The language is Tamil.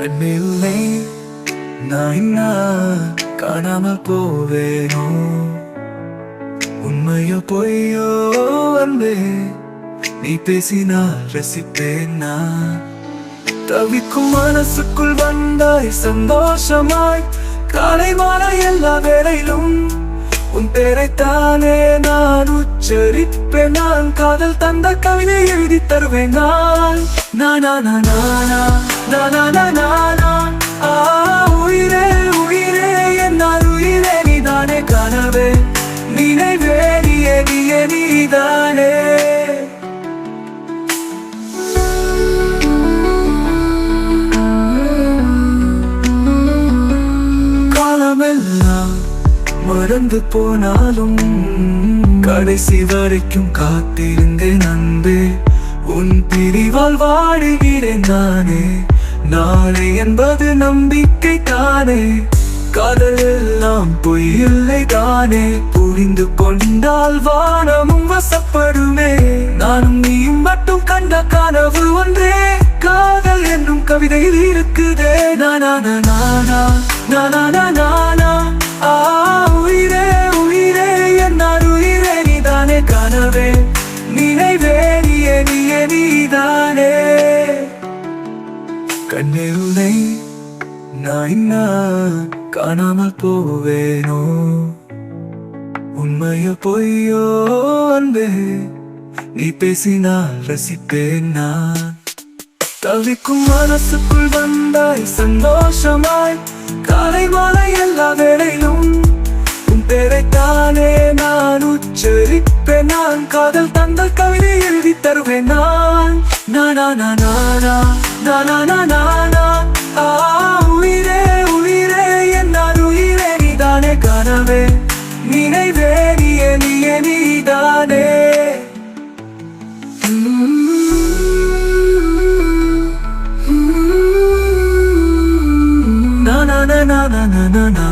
கண்ணில்லை நான் காணாமல் போவேனோ? உண்மையோ பொய்யோ அன்பே நீ பேசினால் ரசிப்பேன் நான். தவிக்கும் மனசுக்குள் வந்தாய் சந்தோஷமாய். காலை மாலை எல்லா வேலையிலும் உன் பேரைத்தானே நான் உச்சரிப்பேன். நான் காதல் தந்த கவிதை எழுதி தருவேன் நான். நானா நானா நானா. மறந்து போனாலும் கடைசி வரைக்கும் காத்திருந்தேன் அன்பே. உன் பிரிவால் வாடுகிறேன் நானே. நாளை என்பது நம்பிக்கை தானே. காதல் எல்லாம் பொய்யில்லை தானே. புரிந்து கொண்டால் வானமும் வசப்படுமே. நானும் நீயும் மட்டும் கண்ட கனவு ஒன்றே. காதல் என்னும் கவிதையில் இருக்குதே. நானா நானா நானா கண்ணிருளை நான் என்ன காணாமல் போவேனோ? உண்மைய பொய்யோ அன்பே நீ பேசினால் ரசிப்பேன் நான். தவிக்கும் மனசுக்குள் வந்தாய் சந்தோஷமாய் காலை மாலை எல்லா வேளையிலும். உன் பேரை தானே நான் உச்சரிப்பேன் நான். காதல் தந்த கவிதை எழுதி தருவேன் நான் நானா நானா நானா நானா நானா ஆ உயிரே உயிரே என்னால் உயிரே நீதானே கனவே நினைவே நீயே நீயே நீதானே na na na na na na na na.